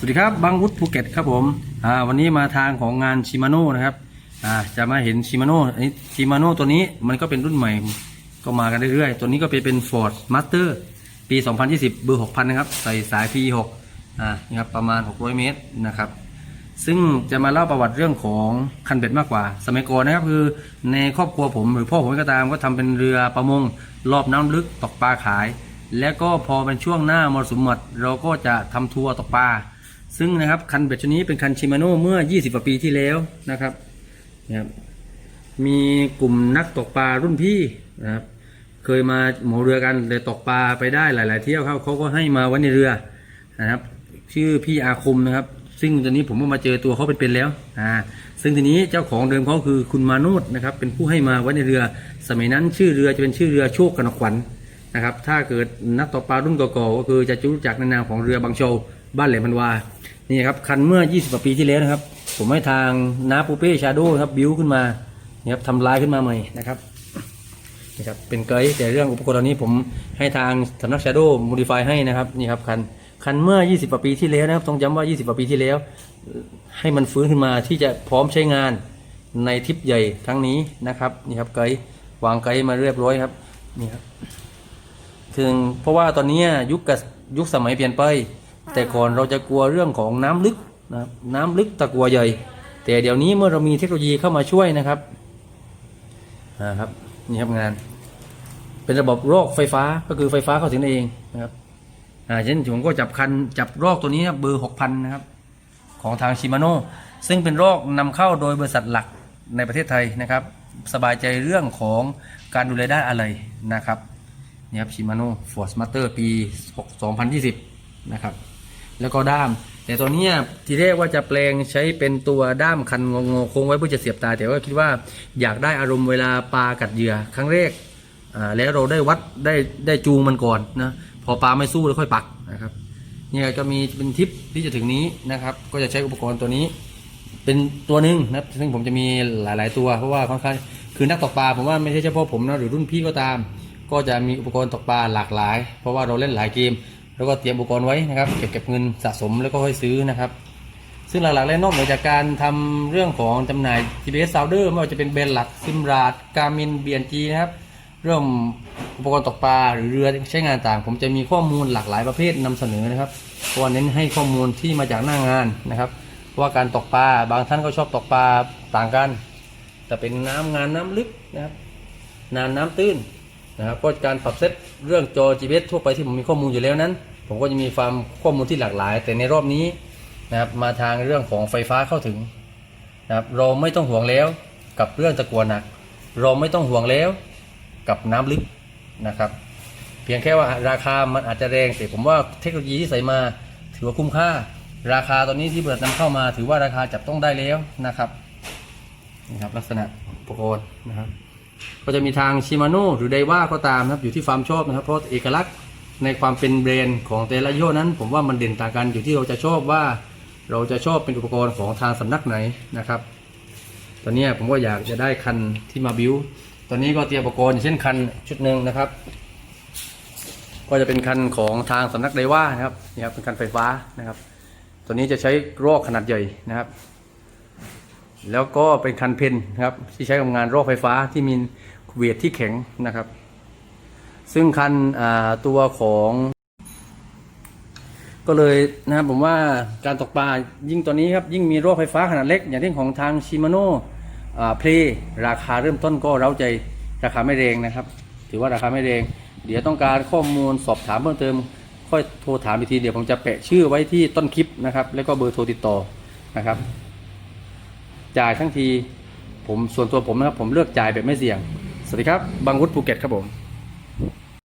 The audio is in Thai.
สวัสดีครับบางวุฒิภูเก็ตครับผมอ่าวันนี้มาทางของงานชิมาโน่นะครับอ่าจะมาเห็นชิมาโน่อันนี้ชิมาโน่ตัวนี้มันก็เป็นรุ่นใหม่ก็มากันเรื่อยๆ ตัวนี้ก็เป็นเป็น Ford Master ปี 2020 เบอร์ 6,000 นะครับใส่สาย P6 อ่านี่ครับประมาณ 600 เมตรนะครับซึ่งจะมาเล่าประวัติเรื่องของคันเบ็ดมากกว่า สมัยก่อนนะครับคือในครอบครัวผมหรือพ่อผมก็ตามก็ทำเป็นเรือประมงรอบน้ำลึกตกปลาขาย แล้วก็พอเป็นช่วงหน้ามรสุมหมดเราก็จะทำทัวร์ตกปลา ซึ่งนะครับคันเบ็ดชนี้เป็นคันชิมาโน่เมื่อ 20กว่าปีที่แล้วนะครับนะครับมีกลุ่มนักตกปลารุ่นพี่นะครับเคยมาหมอเรือกันเลยตกปลาไปได้หลาย ๆ เที่ยวครับเขาก็ให้มาไว้ในเรือนะครับ ชื่อพี่อาคมนะครับ ซึ่งตอนนี้ผมก็มาเจอตัวเขาเป็นๆแล้วอ่าซึ่งทีนี้เจ้าของเดิมเขาคือคุณมาโนดนะครับ เป็นผู้ให้มาไว้ในเรือ สมัยนั้นชื่อเรือจะเป็นชื่อเรือโชคกนกขวัญนะครับ ถ้าเกิดนักตกปลารุ่นเก่าๆก็คือจะรู้จักในนามของเรือบางโชว บ้านแหลมพันวา นี่ครับคันเมื่อ 20กว่าปีที่แล้วนะครับ ผมให้ทางนาปูเป้ชาโดครับบิวขึ้นมานี่ครับทำลายขึ้นมาใหม่นะครับนะครับเป็นเกยแต่เรื่องอุปกรณ์ตอนนี้ผมให้ทางสำนัก Shadow Modify ให้นะครับนี่ครับคันคันเมื่อ 20กว่าปีที่แล้วนะครับต้องย้ำว่า 20กว่าปีที่แล้ว ให้มันฟื้นขึ้นมาที่จะพร้อมใช้งานในทริปใหญ่ครั้งนี้นะครับนี่ครับเกยวางเกยมาเรียบร้อยครับนี่ครับถึงเพราะว่าตอนนี้ยุคกับยุคสมัยเปลี่ยนไป แต่ก่อนเราจะกลัวเรื่องของน้ำลึกนะครับน้ำลึกตะกัวใหญ่ แต่เดี๋ยวนี้เมื่อเรามีเทคโนโลยีเข้ามาช่วยนะครับนะครับนี่ครับงาน เป็นระบบโรอกไฟฟ้าก็คือไฟฟ้าเข้าถึงเองนะครับอ่าเช่นผมก็จับคันจับโรอกตัวนี้เบอร์6,000นนะครับ ของทางชิมาโน่ซึ่งเป็นโรอกนำเข้าโดยบริษัทหลักในประเทศไทยนะครับ สบายใจเรื่องของการดูแลด้านอะไรนะครับนี่ครับชิมาโน่ฟอร์สมาสเตอร์ปี 2020 นะครับ แล้วก็ด้าม แต่ตัวนี้ทีแรกว่าจะแปลงใช้เป็นตัวด้ามคันงงโค้งไว้เพื่อจะเสียบตา แต่ว่าคิดว่าอยากได้อารมณ์เวลาปลากัดเหยื่อครั้งแรกแล้วเราได้วัดได้ได้จูงมันก่อนนะพอปลาไม่สู้แล้วค่อยปักนะครับเนี่ยก็มีเป็นทิปที่จะถึงนี้นะครับ ก็จะใช้อุปกรณ์ตัวนี้ เป็นตัวหนึ่งนะซึ่งผมจะมีหลาย ๆ ตัวเพราะว่าค่อนข้างคือนักตกปลาผมว่าไม่ใช่เฉพาะผมนะหรือรุ่นพี่ก็ตาม ก็จะมีอุปกรณ์ตกปลาหลากหลาย เพราะว่าเราเล่นหลายเกม แล้วก็เตรียมอุปกรณ์ไว้นะครับเก็บเก็บเงินสะสมแล้วก็ค่อยซื้อนะครับ ซึ่งหลักๆแล้วนอกเหนือจากการทำเรื่องของจำหน่าย GPS Sounder ไม่ว่าจะเป็นแบรนด์หลักซิมราดการมินเบียนจีนะครับเรื่องอุปกรณ์ตกปลาหรือเรือใช้งานต่าง ผมจะมีข้อมูลหลากหลายประเภทนำเสนอนะครับเพราะว่าเน้นให้ข้อมูลที่มาจากหน้างานนะครับว่าการตกปลาบางท่านก็ชอบตกปลาต่างกัน แต่เป็นน้ำงานน้ำลึกนะครับนานน้ำตื้น นะครับก็การปรับเซตเรื่องจอ GPS ทั่วไปที่ผมมีข้อมูลอยู่แล้วนั้น ผมก็จะมีความข้อมูลที่หลากหลาย แต่ในรอบนี้นะครับมาทางเรื่องของไฟฟ้าเข้าถึงนะครับเราไม่ต้องห่วงแล้วกับเรื่องตะกัวหนัก เราไม่ต้องห่วงแล้วกับน้ำลึกนะครับ เพียงแค่ว่าราคามันอาจจะแรงแต่ผมว่าเทคโนโลยีที่ใส่มาถือว่าคุ้มค่า ราคาตอนนี้ที่บริษัทนำเข้ามา ถือว่าราคาจับต้องได้แล้วนะครับนี่ครับลักษณะอุปกรณ์นะครับ ก็จะมีทางชิมาโน่หรือไดว่าก็ตามนะครับอยู่ที่ความชอบนะครับ เพราะเอกลักษณ์ในความเป็นแบรนด์ของแต่ละยี่ห้อนั้น ผมว่ามันเด่นต่างกันอยู่ที่เราจะชอบว่า เราจะชอบเป็นอุปกรณ์ของทางสำนักไหนนะครับ ตอนนี้ผมก็อยากจะได้คันที่มาบิวตอนนี้ก็เตรียมอุปกรณ์เช่นคันชุดหนึ่งนะครับ ก็จะเป็นคันของทางสำนักไดว่านะครับนี่ครับเป็นคันไฟฟ้านะครับ ตัวนี้จะใช้รอกขนาดใหญ่นะครับ แล้วก็เป็นคันเพนครับที่ใช้กับงานรอกไฟฟ้าที่มีเวทที่แข็งนะครับ ซึ่งคันตัวของ ก็เลยนะครับผมว่าการตกปลายิ่งตัวนี้ครับยิ่งมีรอกไฟฟ้าขนาดเล็ก อย่างที่ของทางชิมาโน่เพลราคาเริ่มต้นก็เร้าใจราคาไม่แรงนะครับ ถือว่าราคาไม่แรง เดี๋ยวต้องการข้อมูลสอบถามเพิ่มเติม ค่อยโทรถามอีกทีเดี๋ยวผมจะแปะชื่อไว้ที่ต้นคลิปนะครับ แล้วก็เบอร์โทรติดต่อนะครับ จ่ายทั้งที ผมส่วนตัวผมนะครับผมเลือกจ่ายแบบไม่เสี่ยง สวัสดีครับบางวุฒิภูเก็ตครับผม